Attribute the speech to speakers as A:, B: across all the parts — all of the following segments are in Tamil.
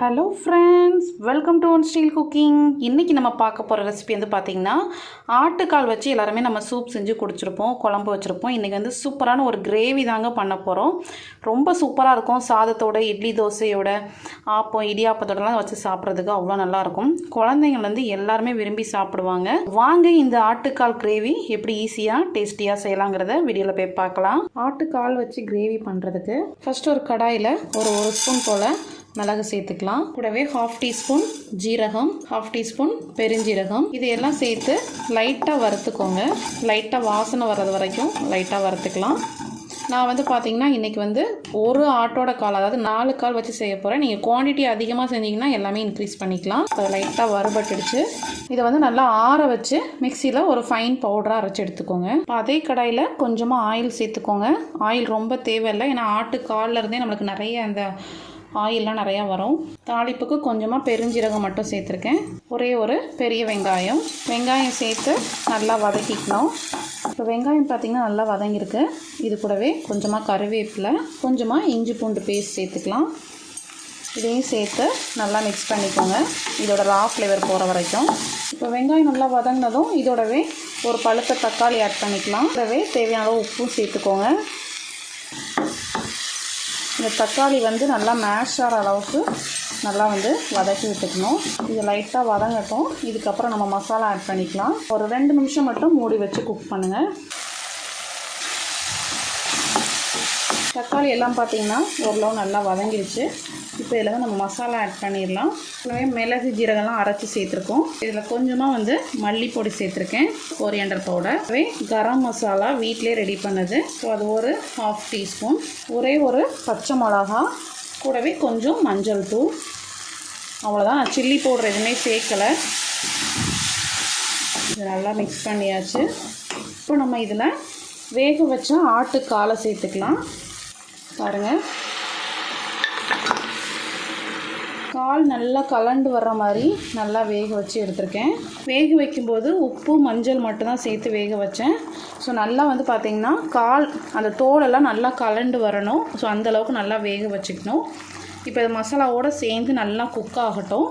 A: Hello friends welcome to one steel cooking இன்றைக்கி நம்ம பார்க்க போகிற ரெசிபி வந்து பார்த்திங்கன்னா ஆட்டுக்கால் வச்சு எல்லாருமே நம்ம சூப் செஞ்சு குடிச்சிருப்போம் குழம்பு வச்சுருப்போம். இன்றைக்கி வந்து சூப்பரான ஒரு கிரேவி தாங்க பண்ண போகிறோம் ரொம்ப சூப்பராக இருக்கும். சாதத்தோட இட்லி தோசையோட ஆப்பம் இடியாப்பத்தோடலாம் வச்சு சாப்பிட்றதுக்கு அவ்வளோ நல்லாயிருக்கும் குழந்தைங்கள் வந்து எல்லாருமே விரும்பி சாப்பிடுவாங்க. வாங்க இந்த ஆட்டுக்கால் கிரேவி எப்படி ஈஸியாக டேஸ்டியாக செய்யலாங்கிறத வீடியோவில் போய் பார்க்கலாம். ஆட்டுக்கால் வச்சு கிரேவி பண்ணுறதுக்கு ஃபஸ்ட்டு ஒரு கடாயில் ஒரு ஒரு ஸ்பூன் போல் மிளகு சேர்த்துக்கலாம். கூடவே ஹாஃப் டீஸ்பூன் ஜீரகம் ஹாஃப் டீஸ்பூன் பெருஞ்சீரகம். இது எல்லாம் சேர்த்து லைட்டாக வறுத்துக்கோங்க. லைட்டாக வாசனை வர்றது வரைக்கும் லைட்டாக வறுத்துக்கலாம். நான் வந்து பார்த்தீங்கன்னா இன்றைக்கி வந்து ஒரு ஆட்டோட கால் அதாவது நாலு கால் வச்சு செய்ய போகிறேன் நீங்கள் குவான்டிட்டி அதிகமாக செஞ்சீங்கன்னா எல்லாமே இன்க்ரீஸ் பண்ணிக்கலாம். அதை லைட்டாக வறுபட்டுடுச்சு. இதை வந்து நல்லா ஆற வச்சு மிக்சியில் ஒரு ஃபைன் பவுடராக அரைச்சி எடுத்துக்கோங்க. இப்போ அதே கடாயில் கொஞ்சமாக ஆயில் சேர்த்துக்கோங்க. ஆயில் ரொம்ப தேவையில்லை. ஏன்னா ஆட்டு கால்ல இருந்தே நம்மளுக்கு நிறைய அந்த ஆயிலெலாம் நிறையா வரும். தாளிப்புக்கு கொஞ்சமாக பெருஞ்சீரகம் மட்டும் சேர்த்துருக்கேன். ஒரே ஒரு பெரிய வெங்காயம். வெங்காயம் சேர்த்து நல்லா வதக்கிக்கணும். இப்போ வெங்காயம் பார்த்திங்கன்னா நல்லா வதங்கியிருக்கு. இது கூடவே கொஞ்சமாக கருவேப்பிலை கொஞ்சமாக இஞ்சி பூண்டு பேஸ்ட் சேர்த்துக்கலாம். இதையும் சேர்த்து நல்லா மிக்ஸ் பண்ணிக்கோங்க. இதோட ரா ஃப்ளேவர் போகிற வரைக்கும். இப்போ வெங்காயம் நல்லா வதங்கினதும் இதோடவே ஒரு பழுத்த தக்காளி ஆட் பண்ணிக்கலாம். கூடவே தேவையான அளவு உப்பும் சேர்த்துக்கோங்க. இந்த தக்காளி வந்து நல்லா மேஷ் ஆகிற அளவுக்கு நல்லா வந்து வதக்கி விட்டுக்கணும். இது லைட்டாக வதங்கட்டும். இதுக்கப்புறம் நம்ம மசாலா ஆட் பண்ணிக்கலாம். ஒரு ரெண்டு நிமிஷம் மட்டும் மூடி வச்சு குக் பண்ணுங்கள் தக்காளி எல்லாம் பார்த்தீங்கன்னா ஓரளவு நல்லா வதங்கிடுச்சு இப்போ இதில் வந்து நம்ம மசாலா ஆட் பண்ணிடலாம். கூடவே மிளகு ஜீரகம்லாம் அரைச்சி சேர்த்துருக்கோம். இதில் கொஞ்சமாக வந்து மல்லிப்பொடி சேர்த்துருக்கேன். கோரியண்டர் பவுடர் கரம் மசாலா வீட்டிலே ரெடி பண்ணது. ஸோ அது ஒரு ஹாஃப் டீஸ்பூன் ஒரே ஒரு பச்சை மிளகா கூடவே கொஞ்சம் மஞ்சள் தூள். அவ்வளோதான் சில்லி பவுடர் எதுவுமே சேர்க்கலை. இது நல்லா மிக்ஸ் பண்ணியாச்சு. இப்போ நம்ம இதில் வேக வச்சா ஆட்டு காலை சேர்த்துக்கலாம். பாருங்கள் கால் நல்லா கலண்டு வர்ற மாதிரி நல்லா வேக வச்சு எடுத்திருக்கேன். வேக வைக்கும்போது உப்பு மஞ்சள் மட்டும்தான் சேர்த்து வேக வச்சேன். ஸோ நல்லா வந்து பார்த்திங்கன்னா கால் அந்த தோலெல்லாம் நல்லா கலண்டு வரணும். ஸோ அந்தளவுக்கு நல்லா வேக வச்சுக்கணும். இப்போ இது மசாலாவோடு சேர்ந்து நல்லா குக் ஆகட்டும்.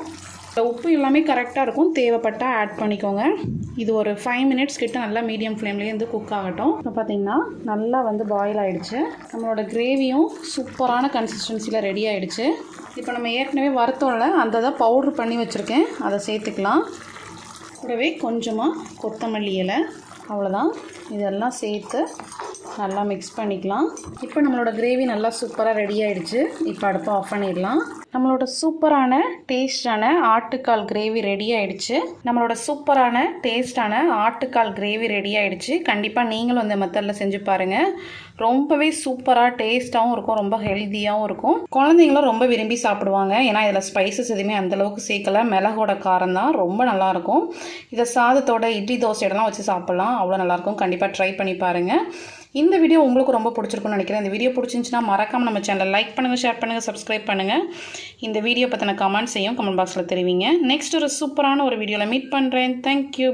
A: உப்பு எல்லாமே கரெக்டாக இருக்கும். தேவைப்பட்டால் ஆட் பண்ணிக்கோங்க. இது ஒரு ஃபைவ் மினிட்ஸ் கிட்ட நல்லா மீடியம் ஃப்ளேம்லேயே வந்து குக் ஆகட்டும். இப்போ பார்த்தீங்கன்னா நல்லா வந்து பாயில் ஆகிடுச்சு நம்மளோட கிரேவியும் சூப்பரான கன்சிஸ்டன்சியில் ரெடி ஆகிடுச்சு இப்போ நம்ம ஏற்கனவே வறுத்தோம்ல அந்த இதை பவுட்ரு பண்ணி வச்சுருக்கேன். அதை சேர்த்துக்கலாம். கூடவே கொஞ்சமாக கொத்தமல்லி இலை. அவ்வளோதான் இதெல்லாம் சேர்த்து நல்லா மிக்ஸ் பண்ணிக்கலாம். இப்போ நம்மளோட கிரேவி நல்லா சூப்பராக ரெடி ஆகிடுச்சு இப்போ அடுப்பு ஆஃப் பண்ணிடலாம். நம்மளோட சூப்பரான டேஸ்டான ஆட்டுக்கால் கிரேவி ரெடி ஆகிடுச்சு நம்மளோட சூப்பரான டேஸ்டான ஆட்டுக்கால் கிரேவி ரெடி ஆகிடுச்சு கண்டிப்பாக நீங்களும் இந்த மெத்தடில் செஞ்சு பாருங்கள் ரொம்பவே சூப்பராக டேஸ்ட்டாகவும் இருக்கும். ரொம்ப ஹெல்த்தியாகவும் இருக்கும். குழந்தைங்களும் ரொம்ப விரும்பி சாப்பிடுவாங்க. ஏன்னா இதில் ஸ்பைசஸ் எதுவுமே அந்தளவுக்கு சேர்க்கல. மிளகோட காரம் தான். ரொம்ப நல்லாயிருக்கும் இதை சாதத்தோட இட்லி தோசையோடலாம் வச்சு சாப்பிட்லாம். அவ்வளோ நல்லாயிருக்கும் கண்டிப்பாக ட்ரை பண்ணி பாருங்கள் இந்த வீடியோ உங்களுக்கு ரொம்ப பிடிச்சிருக்குன்னு நினைக்கிறேன். இந்த வீடியோ பிடிச்சிருந்துச்சுன்னா மறக்காமல் நம்ம சேனலை லைக் பண்ணுங்கள் ஷேர் பண்ணுங்கள் சப்ஸ்கிரைப் பண்ணுங்கள் இந்த வீடியோ பற்றின கமெண்ட்ஸையும் கமெண்ட் பாக்ஸில் தெரிவிங்க. நெக்ஸ்ட் ஒரு சூப்பரான ஒரு வீடியோவில் மீட் பண்ணுறேன் தேங்க்யூ